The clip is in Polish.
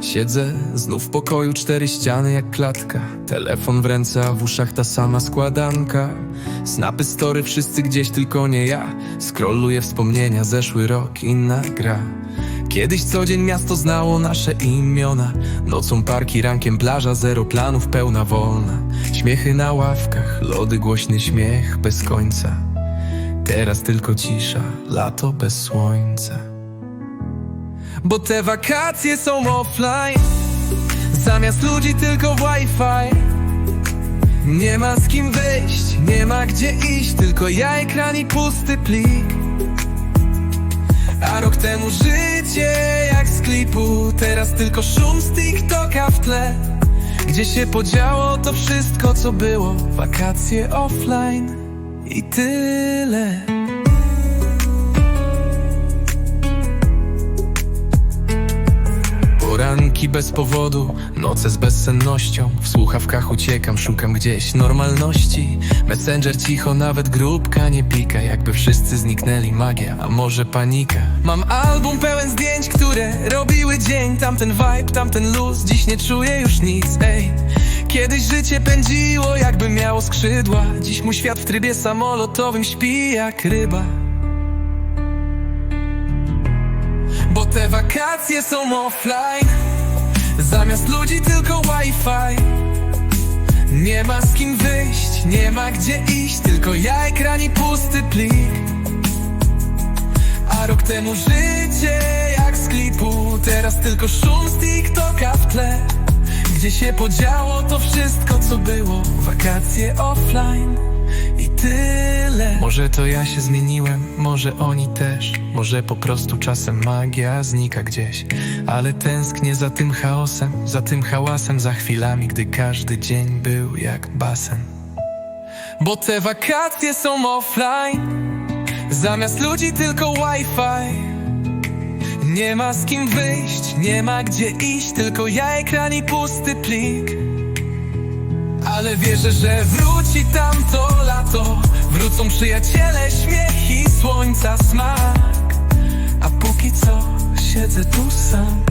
Siedzę znów w pokoju, cztery ściany jak klatka. Telefon w ręce, a w uszach ta sama składanka. Snapy, story, wszyscy gdzieś, tylko nie ja. Scrolluję wspomnienia, zeszły rok, inna gra Kiedyś co dzień miasto znało nasze imiona. Nocą parki, rankiem plaża, zero planów, pełna wolna. Śmiechy na ławkach, lody, głośny śmiech bez końca. Teraz tylko cisza, lato bez słońca Bo te wakacje są offline. Zamiast ludzi tylko Wi-Fi. Nie ma z kim wyjść, nie ma gdzie iść Tylko ja, ekran i pusty plik. A rok temu życie jak z klipu Teraz tylko szum z TikToka w tle. Gdzie się podziało to wszystko co było. Wakacje offline i tyle Bez powodu, noce z bezsennością. W słuchawkach uciekam, szukam gdzieś normalności. Messenger cicho, nawet grupka nie pika. Jakby wszyscy zniknęli magia, a może panika. Mam album pełen zdjęć, które robiły dzień. Tamten vibe, tamten luz, dziś nie czuję już nic, ej. Kiedyś życie pędziło, jakby miało skrzydła. Dziś mój świat w trybie samolotowym śpi jak ryba. Bo te wakacje są offline Zamiast ludzi tylko Wi-Fi. Nie ma z kim wyjść, nie ma gdzie iść Tylko ja, ekran i pusty plik. A rok temu życie jak z klipu Teraz tylko szum z TikToka w tle. Gdzie się podziało to wszystko co było. Wakacje offline tyle. Może to ja się zmieniłem, może oni też. Może po prostu czasem magia znika gdzieś. Ale tęsknię za tym chaosem, za tym hałasem Za chwilami, gdy każdy dzień był jak basen. Bo te wakacje są offline. Zamiast ludzi tylko Wi-Fi. Nie ma z kim wyjść, nie ma gdzie iść Tylko ja, ekran i pusty plik ale wierzę, że wróci tamto lato. Wrócą przyjaciele, śmiech i słońca smak. A póki co siedzę tu sam